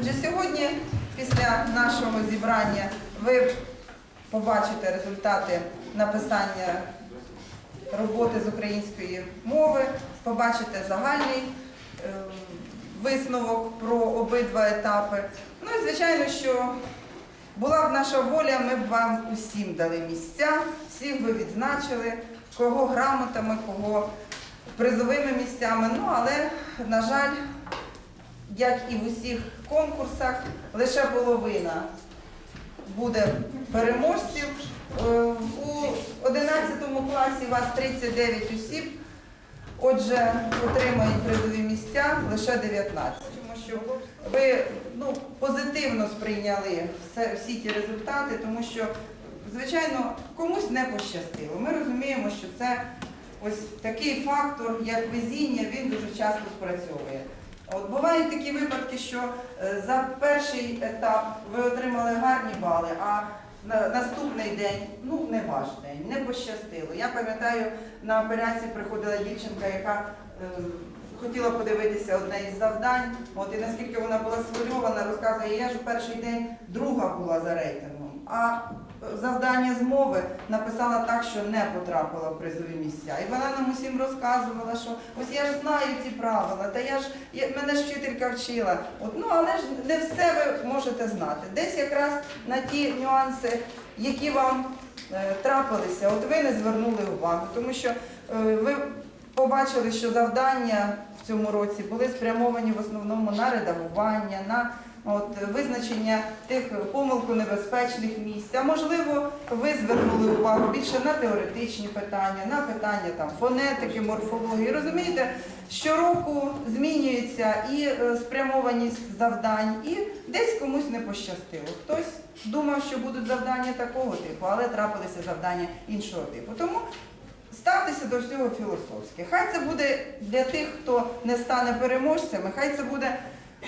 Отже, сьогодні, після нашого зібрання, ви побачите результати написання роботи з української мови, побачите загальний е, висновок про обидва етапи. Ну і звичайно, що була б наша воля, ми б вам усім дали місця, всіх би відзначили, кого грамотами, кого призовими місцями. Ну але, на жаль, як і в усіх конкурсах, лише половина буде переможців. Е, У 11 класі вас 39 осіб, отже, отримають призові місця лише 19. Тому що ви ну, позитивно сприйняли всі ті результати, тому що, звичайно, комусь не пощастило. Ми розуміємо, що це ось такий фактор, як везіння, він дуже часто спрацьовує. От бувають такі випадки, що е, за перший етап ви отримали гарні бали, а на наступний день, ну не ваш день, не пощастило. Я пам'ятаю, на операції приходила дівчинка, яка е, хотіла подивитися одне із завдань. От і наскільки вона була схвильована, розказує, я ж перший день друга була за рейтингом. А завдання з мови написала так, що не потрапила в призові місця. І вона нам усім розказувала, що ось я ж знаю ці правила, та я ж я, мене ж вчителька вчила. От, ну але ж не все ви можете знати. Десь якраз на ті нюанси, які вам е, трапилися, от ви не звернули увагу, тому що е, ви побачили, що завдання в цьому році були спрямовані в основному на редагування, на от, визначення тих помилконебезпечних місць. А можливо, ви звернули увагу більше на теоретичні питання, на питання там, фонетики, морфології. Розумієте, щороку змінюється і е, спрямованість завдань, і десь комусь не пощастило. Хтось думав, що будуть завдання такого типу, але трапилися завдання іншого типу. Тому Ставтеся до всього філософськи. Хай це буде для тих, хто не стане переможцями, хай це буде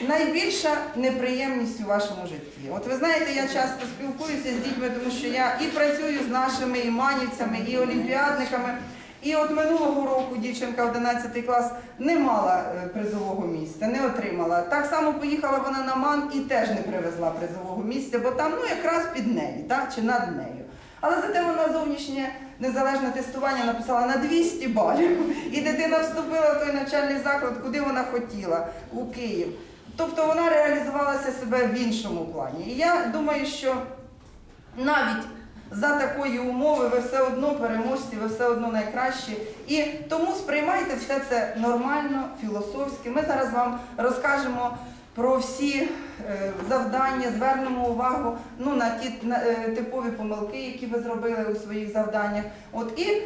найбільша неприємність у вашому житті. От ви знаєте, я часто спілкуюся з дітьми, тому що я і працюю з нашими і манівцями, і олімпіадниками. І от минулого року дівчинка 11 клас не мала е, призового місця, не отримала. Так само поїхала вона на МАН і теж не привезла призового місця, бо там ну якраз під нею, так, чи над нею. Але зате вона зовнішнє незалежне тестування написала на 200 балів. І дитина вступила в той навчальний заклад, куди вона хотіла, у Київ. Тобто вона реалізувалася себе в іншому плані. І я думаю, що навіть за такої умови ви все одно переможці, ви все одно найкращі. І тому сприймайте все це нормально, філософськи. Ми зараз вам розкажемо про всі е, завдання, звернемо увагу ну, на ті е, типові помилки, які ви зробили у своїх завданнях. От і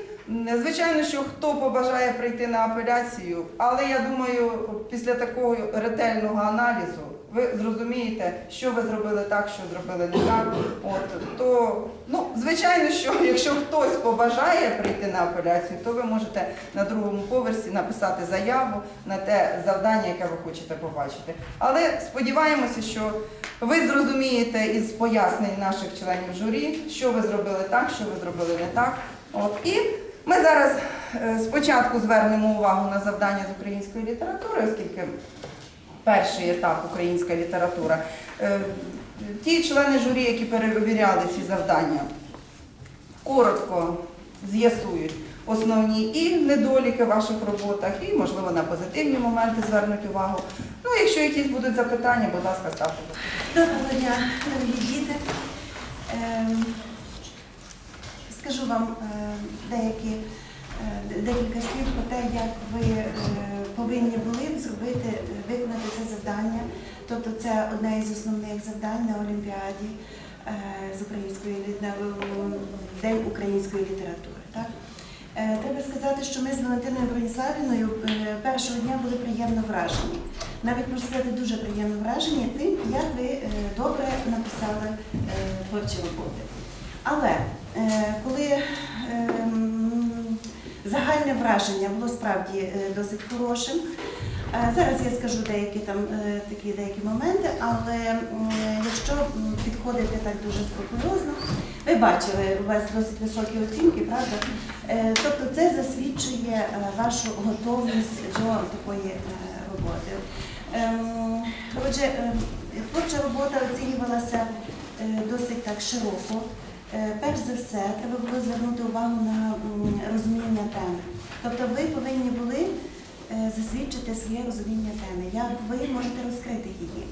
звичайно, що хто побажає прийти на апеляцію, але я думаю, після такого ретельного аналізу ви зрозумієте, що ви зробили так, що зробили не так. От то ну звичайно, що якщо хтось побажає прийти на апеляцію, то ви можете на другому поверсі написати заяву на те завдання, яке ви хочете побачити. Але сподіваємося, що ви зрозумієте із пояснень наших членів журі, що ви зробили так, що ви зробили не так. От і ми зараз е, спочатку звернемо увагу на завдання з української літератури, оскільки перший етап українська література. Е, Ті члени журі, які перевіряли ці завдання, коротко з'ясують основні і недоліки в ваших роботах, і, можливо, на позитивні моменти звернуть увагу. Ну, якщо якісь будуть запитання, будь ласка, ставте. Доброго дня, дорогі діти. Ем, Скажу вам е, деякі, декілька слів про те, як ви е, повинні були зробити, е, виконати це завдання. Тобто це одне із основних завдань на Олімпіаді е, з української е, День української літератури. Так? Е, Треба сказати, що ми з Валентиною Броніславівною е, першого дня були приємно вражені. Навіть можна сказати, дуже приємно вражені тим, як ви е, добре написали е, творчі роботи. Але е, коли загальне враження було справді е, досить хорошим. Е, Зараз я скажу деякі там е, такі деякі моменти, але якщо підходити так дуже скрупульозно, ви бачили, у вас досить високі оцінки, правда? Тобто це засвідчує вашу готовність до такої роботи. Ем, Отже, творча робота оцінювалася досить так широко. Перш за все, треба було звернути увагу розуміння теми. Тобто ви повинні були е, засвідчити своє розуміння теми, як ви можете розкрити її.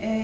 Е,